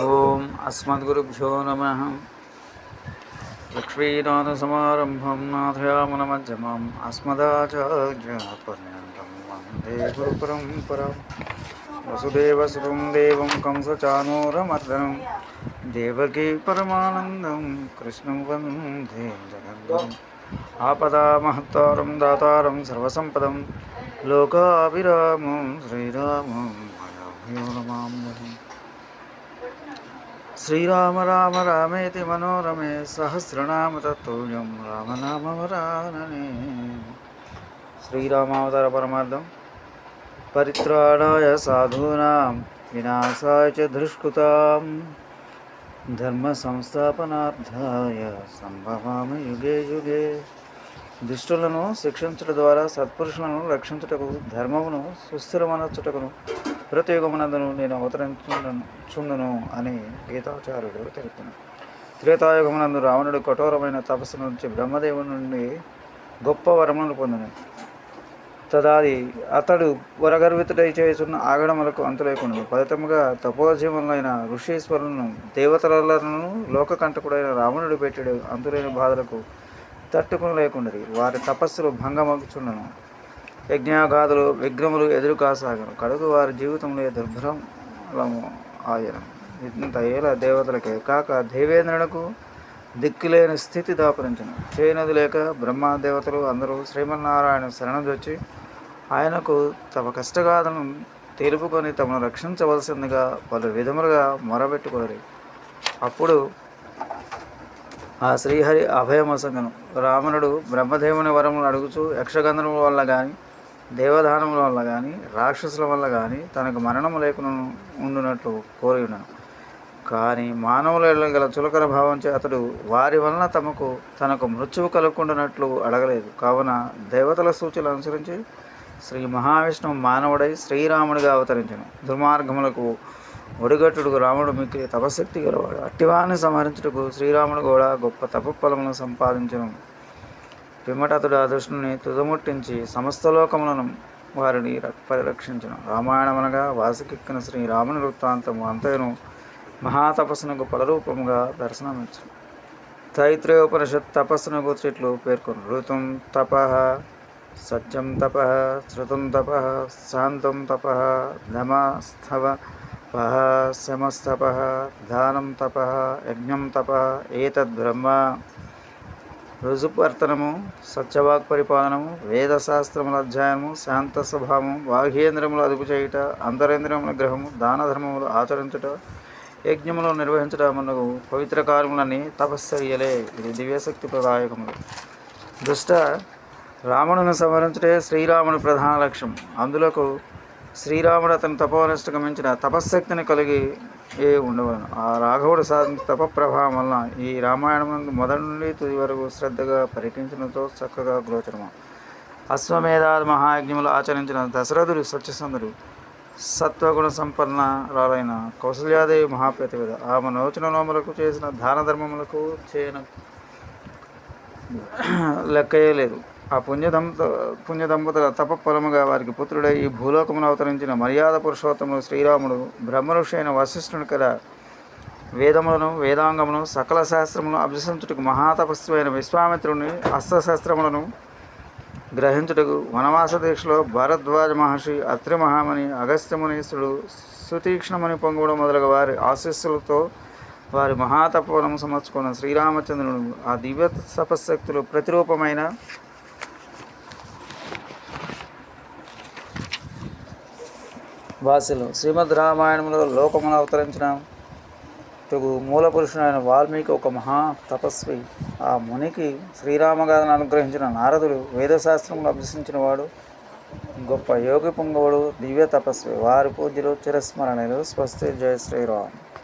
ఓం అస్మద్గురుభ్యో నమ. లక్ష్మీనాథసమారంభం నాథయామనమధ్యమం అస్మదాచార్యపర్యంతం. వందే గురు పరంపరం వసుదేవసుతం దేవం కంసచానూరమర్దనం. దేవకీ పరమానందం. కృష్ణం వందే జగద్గురం. ఆపదామహత్తారం దాతారం సర్వసంపదం. లోకాభిరామం శ్రీరామం. భయాభ్యో నమామ్యహం శ్రీరామ రామ రామేతి మనోరమే సహస్రనామ తత్తుల్యం రామనామవరాననే. శ్రీరామావతార పరమార్థం. పరిత్రాణాయ సాధూనాం వినాశాయ చ దుష్కృతాం ధర్మ సంస్థాపనార్థాయ సంభవామి యుగే యుగే. దుష్టులను శిక్షించడం ద్వారా సత్పురుషులను రక్షించుటకు ధర్మమును సుస్థిరమనర్చుటకును ప్రత్యేకమునందును నేను అవతరించుండను చుండును అని గీతాచార్యుడు తెలుపుతున్నాడు. త్రేతాయుగమునందు రావణుడు కఠోరమైన తపస్సు నుంచి బ్రహ్మదేవుని నుండి గొప్ప వరములను పొందిన. తదాది అతడు వరగర్వితుడై చేస్తున్న ఆగడములకు అంతులేకుండా ఫలితముగా తపోజీవులైన ఋషీశ్వరులను దేవతలను లోకకంటకుడైన రావణుడు పెట్టాడు. అంతులేని బాధలకు తట్టుకుని లేకుండా వారి తపస్సులు భంగమగుచుండను. యజ్ఞాగాదులు విగ్రహములు ఎదురు కాసాగను కడుగు వారి జీవితంలో దుర్భరము ఆయన ఇంత దేవతలకే కాక దేవేంద్రునకు దిక్కులేని స్థితి దాపరించను. చేయనది లేక బ్రహ్మ దేవతలు అందరూ శ్రీమన్నారాయణ శరణొచ్చి ఆయనకు తమ కష్టగాథను తెలుపుకొని తమను రక్షించవలసిందిగా పలు విధములుగా మొరబెట్టుకున్నారు అప్పుడు ఆ శ్రీహరి అభయమసంగను. రావణుడు బ్రహ్మదేవుని వరములు అడుగుచూ యక్షగంధర్వుల వల్ల కానీ దేవదానముల వల్ల కానీ రాక్షసుల వల్ల కానీ తనకు మరణం లేకుండా ఉండునట్లు కోరి ఉన్నాను. కానీ మానవుల గల చులకన భావంచే అతడు వారి వలన తమకు తనకు మృత్యువు కలుగుకుండానట్లు అడగలేదు. కావున దేవతల సూచనలు అనుసరించి శ్రీ మహావిష్ణువు మానవుడై శ్రీరాముడిగా అవతరించను. దుర్మార్గములకు ఒడిగట్టుడు రాముడు మిక్కిలి తపశక్తి గలవాడు. అట్టివాన్ని సంహరించుటకు శ్రీరాముడు కూడా గొప్ప తపఫలములను సంపాదించను. పిమ్మట అతడు ఆ దుష్టుని తుదముట్టించి సమస్త లోకములను వారిని పరిరక్షించిన పరిరక్షించను. రామాయణం అనగా వాసుకెక్కిన శ్రీరాముని వృత్తాంతము అంతయును మహాతపస్సునకు పలరూపముగా దర్శనమిచ్చు తైత్రేయోపనిషత్ తపస్సునకు చెట్లు పేర్కొను. ఋతం తప సత్యం తప శృతం తప శాంతం తప ధమస్తవ పహ శమస్తప ధానం తప యజ్ఞం తప ఏతద్బ్రహ్మ రుజుపర్తనము సత్యవాక్ పరిపాలనము వేదశాస్త్రముల అధ్యయనము శాంత స్వభావము బాహ్యేంద్రములు అదుపు చేయుట అంతరేంద్రముల గ్రహము దాన ధర్మములు ఆచరించుట యజ్ఞములు నిర్వహించుట మనకు పవిత్ర కార్యములని తపశ్చర్యలే ఇది దివ్యశక్తి ప్రదాయకములు. దుష్ట రావణుని సంహరించటే శ్రీరాముని ప్రధాన లక్ష్యం. అందులకు శ్రీరాముడు అతని తపోనిష్టకు మించిన తపశ్శక్తిని కలిగి ఏ ఉండవలను. ఆ రాఘవుడు సాధించిన తప ప్రభావం వలన ఈ రామాయణం మొదటి నుండి తుది వరకు శ్రద్ధగా పరికించడంతో చక్కగా గోచరము. అశ్వమేధాది మహాయజ్ఞములు ఆచరించిన దశరథుడు సత్యసంధుడు సత్వగుణ సంపన్నరాలైన కౌసల్యాదేవి మహాప్రతివిధ. ఆమె నోచన నోములకు చేసిన దాన ధర్మములకు చేయన లెక్కయలేదు ఆ పుణ్యదంత పుణ్యదంపతుల తపఫలముగా వారికి పుత్రుడై ఈ భూలోకమును అవతరించిన మర్యాద పురుషోత్తముడు శ్రీరాముడు బ్రహ్మఋషి అయిన వశిష్ఠుని కల వేదములను వేదాంగమును సకల శాస్త్రములను అభ్యసించుటకు మహాతపస్సు అయిన విశ్వామిత్రుని అస్త్రశాస్త్రములను గ్రహించుటకు వనవాస దీక్షలో భారద్వాజ మహర్షి అత్రి మహామణి అగస్త్యమునీశ్వరుడు సుతీక్ష్ణముని పొంగుడు మొదలగు వారి ఆశీస్సులతో వారి మహాతపవనము సమర్చుకున్న శ్రీరామచంద్రుడు ఆ దివ్య తపశక్తులు ప్రతిరూపమైన వాసులు. శ్రీమద్ రామాయణంలో లోకమును అవతరించిన తగు మూల పురుషుడైన వాల్మీకి ఒక మహా తపస్వి. ఆ మునికి శ్రీరామగాథను అనుగ్రహించిన నారదుడు వేదశాస్త్రములు అభ్యసించిన వాడు. గొప్ప యోగి పుంగవుడు దివ్య తపస్వి. వారి పూజలు చిరస్మరణలు. స్వస్తి. జయ శ్రీరామ్.